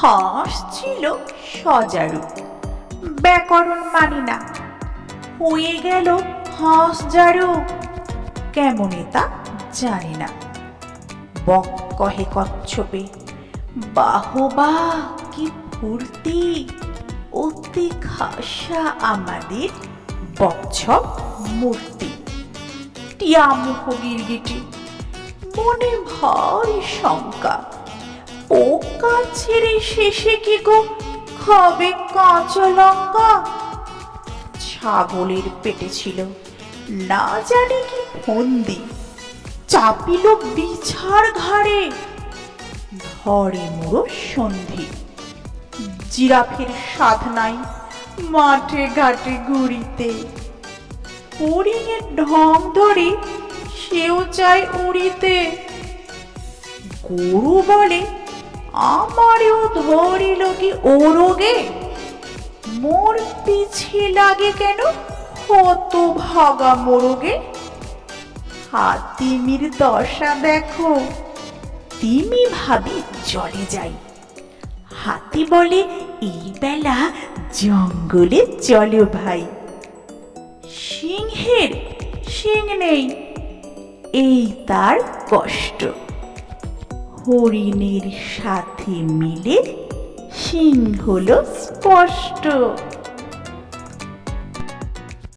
হাঁস ছিল সজারু। ব্যাকরণ মানি না। হয়ে গেল হাঁস জারু। কেমন তা জানি না। বক কহে কচ্ছপে, বাহবা, কি ফুর্তি। অতি খাসা আমাদের বচ্ছপ মূর্তি। টিয়ামুখ গিরগিটি, মনে ভয় শঙ্কা। পোকা ছেড়ে শেষে কি গো? খাবে কাঁচা লঙ্কা। ছাগলের পেটে ছিল, না জানি কি ফন্দি। চাপিল বিছার ঘাড়ে, ধরে মোড়ো সন্ধি। জিরাফের সাধ নাই মাঠে ঘাটে ঘুরিতে ঢং ধরে সেও চায় উড়িতে। গরু বলে আমারেও ধরিল কি ওরগে মোর পিছে লাগে কেন? কত ভাগা মোরগে হাতিমির দশা দেখো, তিমি ভাবি জলে যাই। হাতি বলে, এই বেলা জঙ্গলে চলো ভাই। সিংহের সিং নেই, এই তার কষ্ট। হরিণের সাথে মিলে সিং হলো স্পষ্ট।